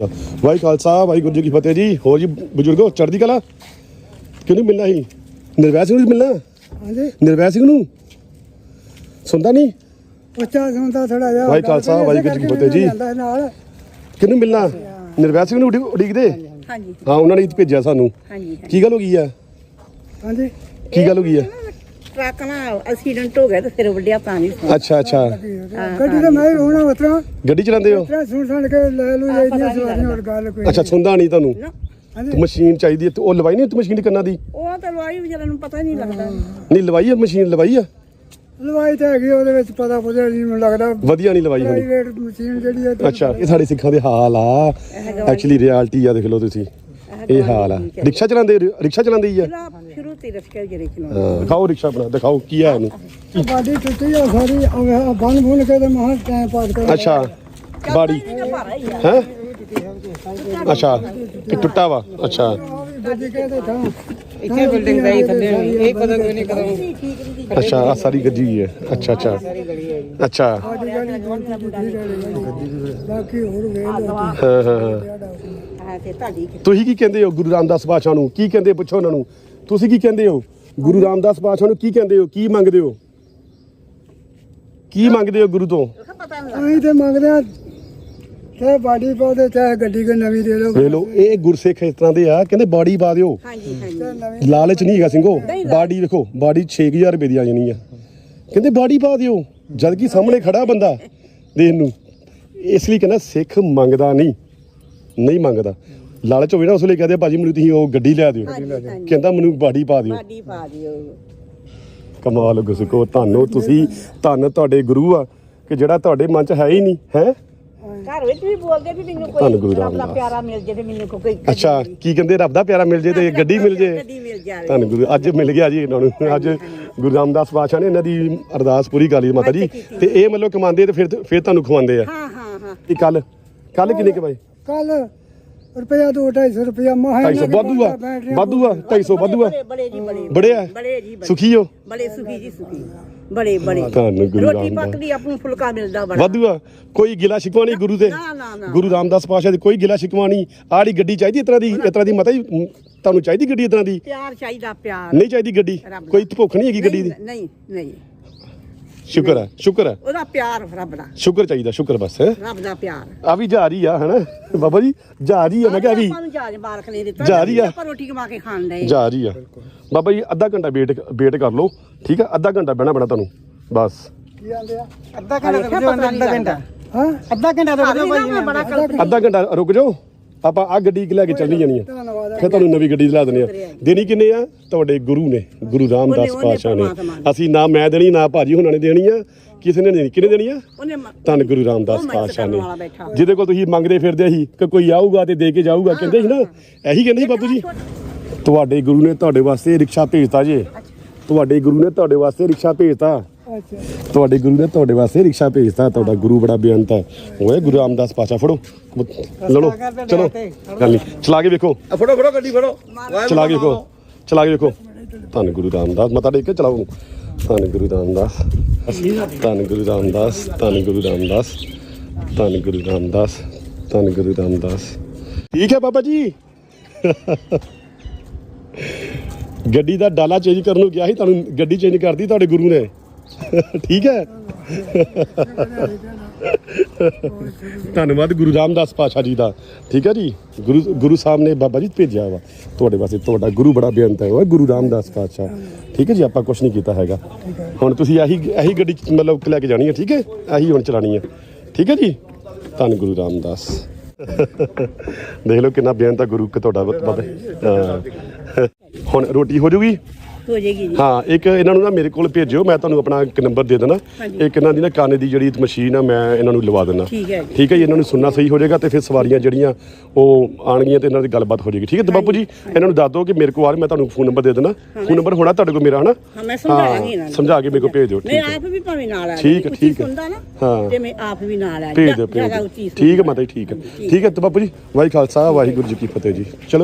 ਵਾਹਿ ਖਾਲਸਾ ਵਾਹਿਗੁਰੂ ਜੀ ਕੀ ਫਤਿਹ ਜੀ। ਹੋਰ ਜੀ ਬਜ਼ੁਰਗੋ ਚੜ੍ਹਦੀ ਕਲਾ? ਕਿਹਨੂੰ ਮਿਲਣਾ ਸੀ ਨਿਰਵੈਰ ਸਿੰਘ ਨੂੰ ਮਿਲਣਾ? ਹਾਂਜੀ। ਨਿਰਵੈਰ ਸਿੰਘ ਨੂੰ? ਸੁਣਦਾ ਨਹੀਂ? ਬੱਚਾ ਸੁਣਦਾ ਥੋੜਾ ਜਿਹਾ। ਵਾਹਿ ਖਾਲਸਾ, ਵਾਹਿਗੁਰੂ ਜੀ ਕੀ ਫਤਿਹ ਜੀ। ਕਿਹਨੂੰ ਮਿਲਣਾ? ਨਿਰਵੈਰ ਸਿੰਘ ਨੂੰ ਉਡੀ- ਉਡੀਕਦੇ? ਹਾਂਜੀ। ਹਾਂ ਉਹਨਾਂ ਨੇ ਭੇਜਿਆ ਸਾਨੂੰ। ਹਾਂਜੀ। ਕੀ ਗੱਲ ਹੋ ਗਈ ਆ? ਹਾਂਜੀ। ਕੀ ਗੱਲ ਹੋ ਗਈ ਆ? ਟਰੱਕ ਨਾਲ ਐਕਸੀਡੈਂਟ ਹੋ ਗਿਆ ਤੇ ਫਿਰ ਵੱਡਿਆ ਪਾਣੀ ਅੱਛਾ ਅੱਛਾ। ਗੱਡੀ ਤਾਂ ਮੈਂ ਹੀ ਹੋਣਾ ਉਤਰਾ ਗੱਡੀ ਚਲਾਉਂਦੇ ਹੋ? ਉਤਰਾ ਸੁਣ ਸੁਣ ਕੇ ਲੈ ਲੂ ਜਾਈਆਂ ਸਵਾਰੀਆਂ ਹੋਰ ਗੱਲ ਕੋਈ ਅੱਛਾ ਸੁਣਦਾ ਨਹੀਂ ਤੁਹਾਨੂੰ? ਨਾ। ਤੇ ਮਸ਼ੀਨ ਚਾਹੀਦੀ ਹੈ ਤੇ ਉਹ ਲਵਾਈ ਨਹੀਂ ਤੂੰ ਮਸ਼ੀਨ ਕੰਨਾਂ ਦੀ? ਉਹ ਤਾਂ ਲਵਾਈ ਵਿਚਾਰਾ ਨੂੰ ਪਤਾ ਹੀ ਨਹੀਂ ਲੱਗਦਾ। ਨਹੀਂ ਲਵਾਈ ਆ ਮਸ਼ੀਨ ਲਵਾਈ ਆ? ਲਵਾਈ ਤਾਂ ਹੈਗੀ ਉਹਦੇ ਵਿੱਚ ਪਤਾ ਪੁੱਛਿਆ ਨਹੀਂ ਮੈਨੂੰ ਲੱਗਦਾ ਵਧੀਆ ਨਹੀਂ ਲਵਾਈ ਹੋਣੀ। ਪ੍ਰਾਈਵੇਟ ਮਸ਼ੀਨ ਜਿਹੜੀ ਹੈ ਅੱਛਾ ਇਹ ਸਾਡੇ ਸਿੱਖਾਂ ਦੇ ਹਾਲ ਆ। ਐਕਚੁਅਲੀ ਰਿਐਲਿਟੀ ਆ ਦੇਖ ਲਓ ਤੁਸੀਂ। ਇਹ ਹਾਲ ਆ। ਰਿਕਸ਼ਾ ਚਲਾਉਂਦੇ ਰਿਕਸ਼ਾ ਚਲਾਉਂਦੇ ਹੀ ਆ। ਸ਼ੁਰੂ ਤੇ ਰਸਕੇ ਜਿਹੜੇ ਚਲਾਉਂਦੇ ਹਾਂ ਦਿਖਾਓ ਰਿਕਸ਼ਾ ਆਪਣਾ ਦਿਖਾਓ ਕੀ ਹੈ ਇਹਨੂੰ। ਬਾਡੀ ਟੁੱਟੀ ਆ ਸਾਰੀ ਆਹ ਬੰਨ ਬੁੰਨ ਕੇ ਤੇ ਮਹਾਂ ਟਾਈਮ ਪਾਸ ਕਰ। ਅੱਛਾ ਬਾੜੀ ਹੀ? ਅੱਛਾ ਇਹ ਟੁੱਟਾ ਵਾ ਅੱਛਾ। ਇੱਥੇ ਬਿਲਡਿੰਗ ਦਾ ਹੀ ਥੱਲੇ ਹੋਣੀ ਇਹ ਕਦੋਂ ਕੋਈ ਨਹੀਂ ਕਦੋਂ। ਅੱਛਾ ਆ ਸਾਰੀ ਗੱਡੀ ਹੈ। ਅੱਛਾ ਅੱਛਾ। ਅੱਛਾ। ਸਾਡੀ ਗਾੜੀ ਬਹੁਤ ਠੀਕ ਹੈ ਬਾਕੀ ਹੋਰ ਵੇਖ ਲਓ ਹਾਂ ਹਾਂ। ਹਾਂ ਹਾਂ ਤੇ ਤੁਹਾਡੀ ਤੁਸੀਂ ਕੀ ਕਹਿੰਦੇ ਹੋ ਗੁਰੂ ਰਾਮਦਾਸ ਪਾਤਸ਼ਾਹ ਨੂੰ? ਕੀ ਕਹਿੰਦੇ ਪੁੱਛੋ ਉਹਨਾਂ ਨੂੰ। ਤੁਸੀਂ ਕੀ ਕਹਿੰਦੇ ਹੋ? ਗੁਰੂ ਰਾਮਦਾਸ ਪਾਤਸ਼ਾਹ ਨੂੰ ਕੀ ਕਹਿੰਦੇ ਹੋ? ਕੀ ਮੰਗਦੇ ਹੋ? ਕੀ ਮੰਗਦੇ ਹੋ ਗੁਰੂ ਤੋਂ? ਅਸੀਂ ਤੇ ਮੰਗਦੇ ਆ ਚਾਹੇ ਬਾਡੀ ਪਾਓ ਤੇ ਚਾਹੇ ਗੱਡੀ ਕੋ ਨਵੀਂ ਦੇ ਦਿਓ। ਵੇਖ ਲਓ ਇਹ ਗੁਰਸਿੱਖ ਇਸ ਤਰ੍ਹਾਂ ਦੇ ਆ ਕਹਿੰਦੇ ਬਾੜੀ ਪਾ ਦਿਓ। ਹਾਂਜੀ ਹਾਂਜੀ। ਚਾਹੇ ਨਵੀਂ ਲਾਲਚ ਨਹੀਂ ਹੈਗਾ ਸਿੰਘੋ ਬਾਡੀ ਵੇਖੋ ਬਾਡੀ 6000 ਰੁਪਏ ਦੀ ਆ ਜਾਣੀ ਆ। ਕਹਿੰਦੇ ਬਾਡੀ ਪਾ ਦਿਓ ਜਦ ਕਿ ਸਾਹਮਣੇ ਖੜਾ ਬੰਦਾ ਦੇਣ ਨੂੰ ਇਸ ਲਈ ਕਹਿੰਦਾ ਸਿੱਖ ਮੰਗਦਾ ਨਹੀਂ ਨਹੀਂ ਮੰਗਦਾ। ਲਾਲਚ ਹੋਵੇ ਨਾ ਉਸ ਲਈ ਕਹਦੇ ਭਾਜੀ ਮੈਨੂੰ ਤੁਸੀਂ ਉਹ ਗੱਡੀ ਲਿਆ ਦਿਓ। ਕਹਿੰਦਾ ਮੈਨੂੰ ਬਾਡੀ ਪਾ ਦਿਓ। ਬਾਡੀ ਪਾ ਦਿਓ। ਕਮਾਲ ਗੁਸਕੋ ਤੁਹਾਨੂੰ ਤੁਸੀਂ ਧੰਨ ਤੁਹਾਡੇ ਗੁਰੂ ਆ ਕਿ ਜਿਹੜਾ ਤੁਹਾਡੇ ਮਨ 'ਚ ਹੈ ਹੀ ਨਹੀਂ ਹੈ? ਘਰ ਵਿੱਚ ਵੀ ਬੋਲਦੇ ਵੀ ਮੈਨੂੰ ਧੰਨ ਗੁਰੂ ਕੋਈ ਰੱਬ ਦਾ ਰਾਮਦਾਸ। ਪਿਆਰਾ ਮਿਲ ਜੇ ਤੇ ਮੈਨੂੰ ਕੋਈ ਅੱਛਾ ਕੀ ਕਹਿੰਦੇ? ਰੱਬ ਦਾ ਪਿਆਰਾ ਮਿਲ ਜੇ ਤੇ ਗੱਡੀ ਮਿਲ ਜੇ। ਗੱਡੀ ਮਿਲ ਜਾਵੇ ਧੰਨ ਗੁਰੂ ਅੱਜ ਮਿਲ ਗਿਆ ਜੀ ਇਹਨਾਂ ਨੂੰ। ਅੱਜ ਗੁਰੂ ਰਾਮਦਾਸ ਪਾਤਸ਼ਾਹ ਨੇ ਇਹਨਾਂ ਦੀ ਅਰਦਾਸ ਪੂਰੀ ਕਰ ਲਈ ਮਾਤਾ ਜੀ। ਤੇ ਇਹ ਮਤਲਬ ਕਮਾਉਂਦੇ ਤੇ ਫਿਰ ਫਿਰ ਤੁਹਾਨੂੰ ਖਵਾਉਂਦੇ ਆ। ਹਾਂ ਹਾਂ ਹਾਂ। ਇਹ ਕੱਲ ਕੱਲ ਕਿੰਨੇ ਕਮਾਏ ਕੱਲ ਰੁਪਇਆ ਦੋ 250 ਰੁਪਇਆ। ਮਹਾ 250 ਵਾਧੂ ਆ। ਵਾਧੂ ਆ। 250 ਵਾਧੂ ਆ। ਬੜੇ ਜੀ ਬੜੇ। ਬੜੇ ਆ। ਬੜੇ ਜੀ ਬੜੇ। ਸੁਖੀ ਹੋ? ਬੜੇ ਸੁਖੀ ਜੀ ਸੁਖੀ। ਬੜੇ ਬੜੇ ਧੰਨ ਗੁਰੂ ਰੋਟੀ ਰਾਮਦਾਸ। ਪੱਕਦੀ ਆਪ ਨੂੰ ਫੁਲਕਾ ਮਿਲਦਾ ਬੜਾ। ਵਾਧੂ ਆ ਕੋਈ ਗਿਲਾ ਸ਼ਿਕਵਾ ਨਹੀਂ ਗੁਰੂ ਦੇ। ਨਾ, ਨਾ, ਨਾ। ਗੁਰੂ ਰਾਮਦਾਸ ਪਾਤਸ਼ਾਹ ਦੀ ਕੋਈ ਗਿਲਾ ਸ਼ਿਕਵਾ ਨਹੀਂ। ਆੜੀ ਗੱਡੀ ਚਾਹੀਦੀ ਇਸ ਤਰ੍ਹਾਂ ਦੀ ਇਸ ਤਰ੍ਹਾਂ ਦੀ ਮਾਤਾ ਜੀ ਤੁਹਾਨੂੰ ਚਾਹੀਦੀ ਗੱਡੀ ਇਸ ਤਰ੍ਹਾਂ ਦੀ? ਪਿਆਰ ਚਾਹੀਦਾ ਪਿਆਰ। ਨਹੀਂ ਚਾਹੀਦੀ ਗੱਡੀ। ਰੱਬ ਦਾ। ਕੋਈ ਭੁੱਖ ਨਹੀਂ ਹੈਗੀ ਗੱਡੀ ਦੀ। ਨਹੀਂ ਨਹੀਂ। ਸ਼ੁਕਰ ਹੈ ਸ਼ੁਕਰ ਹੈ। ਉਹਦਾ ਪਿਆਰ ਰੱਬ ਦਾ। ਸ਼ੁਕਰ ਚਾਹੀਦਾ ਸ਼ੁਕਰ ਬਸ ਰੱਬ ਦਾ ਪਿਆਰ। ਆ ਵੀ ਜਾ ਰਹੀ ਆ ਹਨਾ? ਬਾਬਾ ਜੀ ਜਾ ਰਹੀ ਆ ਮੈਂ ਕਿਹਾ ਵੀ। ਆਪਾਂ ਨੂੰ ਜਾਜ ਮਾਲਕ ਨੇ ਦਿੱਤਾ ਜਾ ਰਹੀ ਆ। ਆਪਾਂ ਰੋਟੀ ਕਮਾ ਕੇ ਖਾਣ ਦੇ ਜਾ ਰਹੀ ਆ। ਬਾਬਾ ਜੀ ਅੱਧਾ ਘੰਟਾ ਵੇਟ ਵੇਟ ਕਰ ਲਓ ਠੀਕ ਆ? ਅੱਧਾ ਘੰਟਾ ਬਹਿਣਾ ਪੈਣਾ ਤੁਹਾਨੂੰ ਬਸ। ਕੀ ਆਂਦੇ ਆ? ਅੱਧਾ ਘੰਟਾ ਰੁਕ ਜਾਓ ਅੱਧਾ ਘੰਟਾ। ਹਾਂ ਅੱਧਾ ਘੰਟਾ ਬੜਾ ਕਲਪੀ ਅੱਧਾ ਘੰਟਾ ਰੁਕ ਜਾਓ ਆਪਾਂ ਆ ਗੱਡੀ ਲੈ ਕੇ ਚੱਲਣੀ ਜਾਣੀ ਆ। ਫਿਰ ਤੁਹਾਨੂੰ ਨਵੀਂ ਗੱਡੀ ਦਿਲਾ ਦਿੰਦੇ ਆ ਦੇਣੀ ਕਿੰਨੇ ਆ? ਤੁਹਾਡੇ ਗੁਰੂ ਨੇ ਗੁਰੂ ਰਾਮਦਾਸ ਪਾਤਸ਼ਾਹ ਨੇ। ਅਸੀਂ ਨਾ ਮੈਂ ਦੇਣੀ ਨਾ ਭਾਜੀ ਹੁਣਾਂ ਨੇ ਦੇਣੀ ਆ। ਕਿਸੇ ਨੇ ਨਹੀਂ ਕਿਹਨੇ ਦੇਣੀ ਆ? ਧੰਨ ਗੁਰੂ ਰਾਮਦਾਸ ਪਾਤਸ਼ਾਹ ਨੇ। ਜਿਹਦੇ ਕੋਲ ਤੁਸੀਂ ਮੰਗਦੇ ਫਿਰਦੇ ਸੀ ਕਿ ਕੋਈ ਆਊਗਾ ਤੇ ਦੇ ਕੇ ਜਾਊਗਾ ਕਹਿੰਦੇ ਸੀ ਨਾ। ਇਹੀ ਕਹਿੰਦੇ ਸੀ ਬਾਪੂ ਜੀ। ਤੁਹਾਡੇ ਗੁਰੂ ਨੇ ਤੁਹਾਡੇ ਵਾਸਤੇ ਰਿਕਸ਼ਾ ਭੇਜਤਾ ਜੇ। ਤੁਹਾਡੇ ਗੁਰੂ ਨੇ ਤੁਹਾਡੇ ਵਾਸਤੇ ਰਿਕਸ਼ਾ ਭੇਜਤਾ। ਅੱਛਾ। ਤੁਹਾਡੇ ਗੁਰੂ ਨੇ ਤੁਹਾਡੇ ਵਾਸਤੇ ਰਿਕਸ਼ਾ ਭੇਜਤਾ ਤੁਹਾਡਾ ਗੁਰੂ ਬੜਾ ਬੇਅੰਤ ਹੈ। ਓਏ ਗੁਰੂ ਰਾਮਦਾਸ ਪਾਤਸ਼ਾਹ ਫੜੋ। ਲੈ ਲਓ ਚਲੋ। ਗੱਲ ਨਹੀਂ। ਚਲਾ ਕੇ ਵੇਖੋ। ਫੜੋ ਫੜੋ ਗੱਡੀ ਫੜੋ। ਚਲਾ ਕੇ ਵੇਖੋ। ਚਲਾ ਕੇ ਵੇਖੋ। ਧੰਨ ਗੁਰੂ ਰਾਮਦਾਸ। ਮਤਾ ਟੇਕ ਕੇ ਚਲਾਓ। ਧੰਨ ਗੁਰੂ ਰਾਮਦਾਸ। ਧੰਨ ਗੁਰੂ ਰਾਮਦਾਸ। ਧੰਨ ਗੁਰੂ ਰਾਮਦਾਸ। ਧੰਨ ਗੁਰੂ ਰਾਮਦਾਸ। ਧੰਨ ਗੁਰੂ ਰਾਮਦਾਸ। ਠੀਕ ਹੈ ਬਾਬਾ ਜੀ। ਗੱਡੀ ਦਾ ਡਾਲਾ ਚੇਂਜ ਕਰਨ ਨੂੰ ਗਿਆ ਸੀ ਤੁਹਾਨੂੰ ਗੱਡੀ ਚੇਂਜ ਕਰਦੀ ਤੁਹਾਡੇ ਗੁਰੂ ਨੇ। ਠੀਕ ਹੈ? ਧੰਨਵਾਦ ਗੁਰੂ ਰਾਮਦਾਸ ਪਾਸ਼ਾ ਜੀ ਦਾ। ਠੀਕ ਹੈ ਜੀ? ਗੁਰੂ ਗੁਰੂ ਸਾਹਿਬ ਨੇ ਬਾਬਾ ਜੀ ਭੇਜਿਆ ਵਾ। ਤੁਹਾਡੇ ਵਾਸਤੇ ਤੁਹਾਡਾ ਗੁਰੂ ਬੜਾ ਬੇਅੰਤ ਹੈ ਉਹ, ਗੁਰੂ ਰਾਮਦਾਸ ਪਾਸ਼ਾ ਠੀਕ ਹੈ ਜੀ? ਆਪਾਂ ਕੁਝ ਨਹੀਂ ਕੀਤਾ ਹੈਗਾ। ਹੁਣ ਤੁਸੀਂ ਇਹੀ ਇਹੀ ਗੱਡੀ ਚ ਮਤਲਬ ਲੈ ਕੇ ਜਾਣੀ ਹੈ, ਠੀਕ ਹੈ? ਇਹੀ ਹੁਣ ਚਲਾਣੀ ਹੈ। ਠੀਕ ਹੈ ਜੀ? ਧੰਨ ਗੁਰੂ ਰਾਮਦਾਸ। ਦੇਖ ਲਓ ਕਿੰਨਾ ਬੇਅੰਤ ਹੈ ਗੁਰੂ ਤੁਹਾਡਾ ਬਾਬਾ। ਹੁਣ ਰੋਟੀ ਹੋ ਜੂਗੀ? ਹੋ ਜਾਏਗੀ ਜੀ। ਹਾਂ ਇੱਕ ਇਹਨਾਂ ਨੂੰ ਨਾ ਮੇਰੇ ਕੋਲ ਭੇਜਿਓ ਮੈਂ ਤੁਹਾਨੂੰ ਆਪਣਾ ਇੱਕ ਨੰਬਰ ਦੇ ਦੇਣਾ ਇੱਕ ਇਹਨਾਂ ਦੀ ਨਾ ਕੰਨ ਦੀ ਜਿਹੜੀ ਮਸ਼ੀਨ ਆ ਮੈਂ ਇਹਨਾਂ ਨੂੰ ਲਵਾ ਦੇਣਾ ਠੀਕ ਹੈ ਜੀ। ਠੀਕ ਹੈ ਜੀ ਇਹਨਾਂ ਨੂੰ ਸੁਣਨਾ ਸਹੀ ਹੋ ਜਾਏਗਾ ਤੇ ਫਿਰ ਸਵਾਰੀਆਂ ਜਿਹੜੀਆਂ ਉਹ ਆਣਗੀਆਂ ਤੇ ਇਹਨਾਂ ਦੀ ਗੱਲਬਾਤ ਹੋ ਜਾਏਗੀ। ਠੀਕ ਹੈ ਤੇ ਬਾਪੂ ਜੀ ਇਹਨਾਂ ਨੂੰ ਦੱਸ ਦਿਓ ਕਿ ਮੇਰੇ ਕੋਲ ਆ ਮੈਂ ਤੁਹਾਨੂੰ ਫੋਨ ਨੰਬਰ ਦੇ ਦੇਣਾ ਫੋਨ ਨੰਬਰ ਹੋਣਾ ਤੁਹਾਡੇ ਕੋਲ ਮੇਰਾ ਹਨਾ? ਹਾਂ ਮੈਂ ਸਮਝਾਵਾਂਗੀ ਇਹਨਾਂ ਨੂੰ। ਸਮਝਾ ਕੇ ਮੇਰੇ ਕੋਲ ਭੇਜ ਦਿਓ ਮੈਂ ਠੀਕ ਹੈ। ਆਪ ਵੀ ਭਾਵੇਂ ਨਾਲ ਆ ਠੀਕ ਹੈ, ਠੀਕ ਹੈ। ਸੁਣਦਾ ਨਾ ਹਾਂ। ਤੇ ਮੈਂ ਆਪ ਵੀ ਨਾਲ ਆ ਭੇਜ ਦਿਓ ਠੀਕ ਹੈ ਮਾਤਾ ਜੀ ਠੀਕ ਹੈ। ਠੀਕ ਹੈ। ਤੇ ਬਾਪੂ ਜੀ ਵਾਹਿ ਖਾਲਸਾ ਵਾਹਿਗੁਰੂ ਜੀ ਕੀ ਫਤਿਹ ਜੀ। ਚਲੋ।